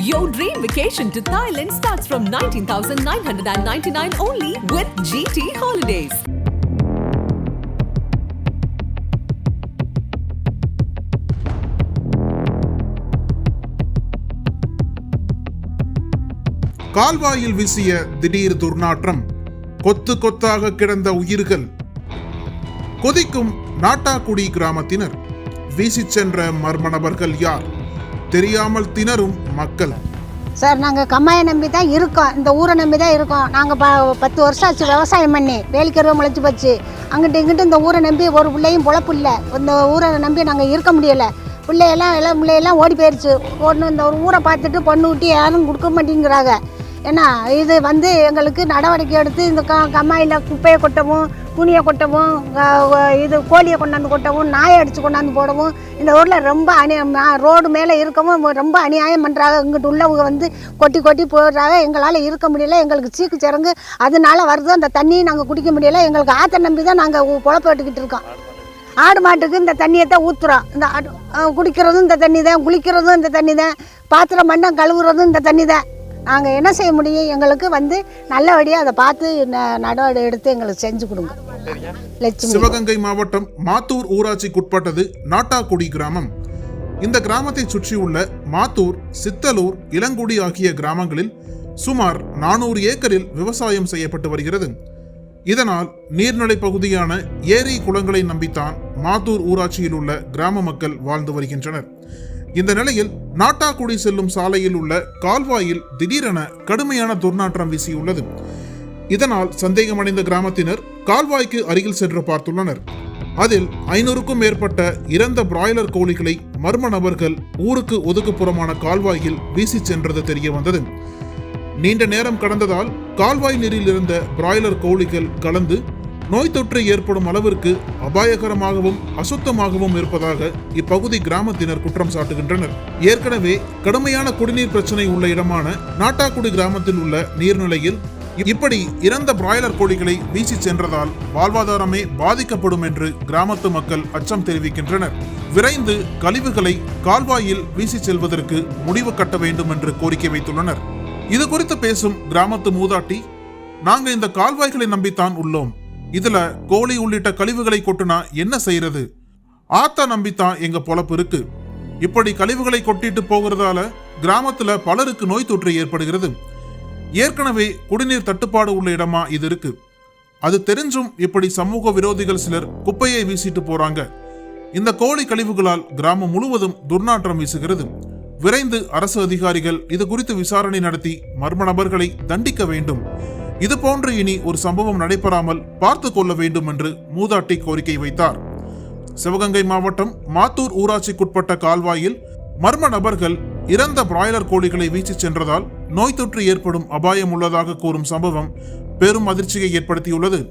Your dream vacation to Thailand starts from 19,999 only with GT Holidays. கால்வாயில் வீசிய திடீர் துர்நாற்றம் கொத்து கொத்தாக கிடந்த உயிர்கள் கொதிக்கும் நாட்டாக்குடி கிராமத்தினர் வீசிச் சென்ற மர்ம நபர்கள் யார் தெரியாமல் திணறும் மக்கள். சார் நாங்கள் கம்மாயை நம்பி தான் இருக்கோம். இந்த ஊரை நம்பி தான் இருக்கோம். நாங்கள் ப பத்து வருஷம் ஆச்சு விவசாயம் பண்ணி. வேலிக்கருவை முளைச்சி போச்சு. அங்கிட்டு இங்கிட்டு இந்த ஊரை நம்பி ஒரு பிள்ளையும் பொழப்பு இல்லை. இந்த ஊரை நம்பி நாங்கள் இருக்க முடியலை. பிள்ளையெல்லாம் எல்லாம் பிள்ளையெல்லாம் ஓடி போயிடுச்சு ஒன்று இந்த ஒரு ஊரை பார்த்துட்டு பொண்ணு ஊட்டி யாரும் கொடுக்க மாட்டேங்கிறாங்க. ஏன்னா இது வந்து எங்களுக்கு நடவடிக்கை எடுத்து இந்த க கம்மாயில் குப்பையை கொட்டவும் துணியை கொட்டவும் இது கோழியை கொண்டாந்து கொட்டவும் நாயை அடித்து கொண்டாந்து போடவும் இந்த ஊரில் ரொம்ப அநியாயம் ரோடு மேலே இருக்கவும் ரொம்ப அநியாயம் பண்ணுறாங்க இங்கிட்டு உள்ளவங்க வந்து கொட்டி கொட்டி போடுறாங்க. எங்களால் இருக்க முடியல எங்களுக்கு சீக்கு சிறங்கு அதனால வருது அந்த தண்ணியை நாங்கள் குடிக்க முடியல. எங்களுக்கு ஆற்றை நம்பி தான் நாங்கள் பொழப்பட்டுக்கிட்டு இருக்கோம். ஆடு மாட்டுக்கு இந்த தண்ணியை தான் ஊற்றுறோம் இந்த குடிக்கிறதும் இந்த தண்ணி தான் குளிக்கிறதும் இந்த தண்ணி தான் பாத்திரம் மண்டம் கழுவுறதும் இந்த தண்ணி தான் நாங்கள் என்ன செய்ய முடியும்? எங்களுக்கு வந்து நல்லபடியாக அதை பார்த்து ந- நடவடிக்கை எடுத்து எங்களுக்கு செஞ்சு கொடுங்க. லட்சுமி. சிவகங்கை மாவட்டம் மாத்தூர் ஊராட்சிக்குட்பட்டது நாட்டாக்குடி கிராமம். இந்த கிராமத்தை சுற்றியுள்ள மாத்தூர் சித்தலூர் இளங்குடி ஆகிய கிராமங்களில் சுமார் நானூறு ஏக்கரில் விவசாயம் செய்யப்பட்டு வருகிறது. இதனால் நீர்நிலை பகுதியான ஏரி குளங்களை நம்பித்தான் மாத்தூர் ஊராட்சியில் உள்ள கிராம மக்கள் வாழ்ந்து வருகின்றனர். இந்த நிலையில் நாட்டாக்குடி செல்லும் சாலையில் உள்ள கால்வாயில் திடீரென கடுமையான துர்நாற்றம் வீசியுள்ளது. இதனால் சந்தேகமடைந்த கிராமத்தினர் கால்வாய்க்கு அருகில் சென்று பார்த்துள்ளனர். அதில் ஐநூறுக்கும் மேற்பட்ட இறந்த பிராய்லர் கோழிகளை மர்ம நபர்கள் ஊருக்கு ஒதுக்குப்புறமான கால்வாயில் வீசி சென்றது தெரிய வந்தது நீண்ட நேரம் கடந்ததால் கால்வாய் நீரில் இருந்த பிராய்லர் கோழிகள் கலந்து நோய் தொற்று ஏற்படும் அளவிற்கு அபாயகரமாகவும் அசுத்தமாகவும் இருப்பதாக இப்பகுதி கிராமத்தினர் குற்றம் சாட்டுகின்றனர். ஏற்கனவே கடுமையான குடிநீர் பிரச்சனை உள்ள இடமான நாட்டாக்குடி கிராமத்தில் உள்ள நீர்நிலையில் இப்படி இறந்த பிராய்லர் கோழிகளை வீசி சென்றதால் வாழ்வாதாரமே பாதிக்கப்படும் என்று கிராமத்து மக்கள் அச்சம் தெரிவிக்கின்றனர். விரைந்து கழிவுகளை கால்வாயில் வீசி செல்வதற்கு முடிவு கட்ட வேண்டும் என்று கோரிக்கை வைத்துள்ளனர். இது குறித்து பேசும் கிராமத்து மூதாட்டி நாங்கள் இந்த கால்வாய்களை நம்பித்தான் உள்ளோம். இதுல கோழி உள்ளிட்ட கழிவுகளை கொட்டுனா என்ன செய்யறது? ஆத்தா நம்பித்தான் எங்க பொழப்பு இருக்கு. இப்படி கழிவுகளை கொட்டிட்டு போகிறதால கிராமத்துல பலருக்கு நோய் தொற்று ஏற்படுகிறது. ஏற்கனவே குடிநீர் தட்டுப்பாடு உள்ள இடமா இது இருக்கு. அது தெரிஞ்சும் இப்படி சமூக விரோதிகள் சிலர் குப்பையை வீசிட்டு போறாங்க. இந்த கோழி கழிவுகளால் கிராமம் முழுவதும் துர்நாற்றம் வீசுகிறது. விரைந்து அரசு அதிகாரிகள் இது குறித்து விசாரணை நடத்தி மர்ம நபர்களை தண்டிக்க வேண்டும். இது போன்று இனி ஒரு சம்பவம் நடைபெறாமல் பார்த்து கொள்ள வேண்டும் என்று மூதாட்டி கோரிக்கை வைத்தார். சிவகங்கை மாவட்டம் மாத்தூர் ஊராட்சிக்குட்பட்ட கால்வாயில் மர்ம நபர்கள் இறந்த பிராய்லர் கோழிகளை வீசிச் சென்றதால் நோய் தொற்று ஏற்படும் அபாயம் உள்ளதாக கூறும் சம்பவம் பெரும் அதிர்ச்சியை ஏற்படுத்தியுள்ளது.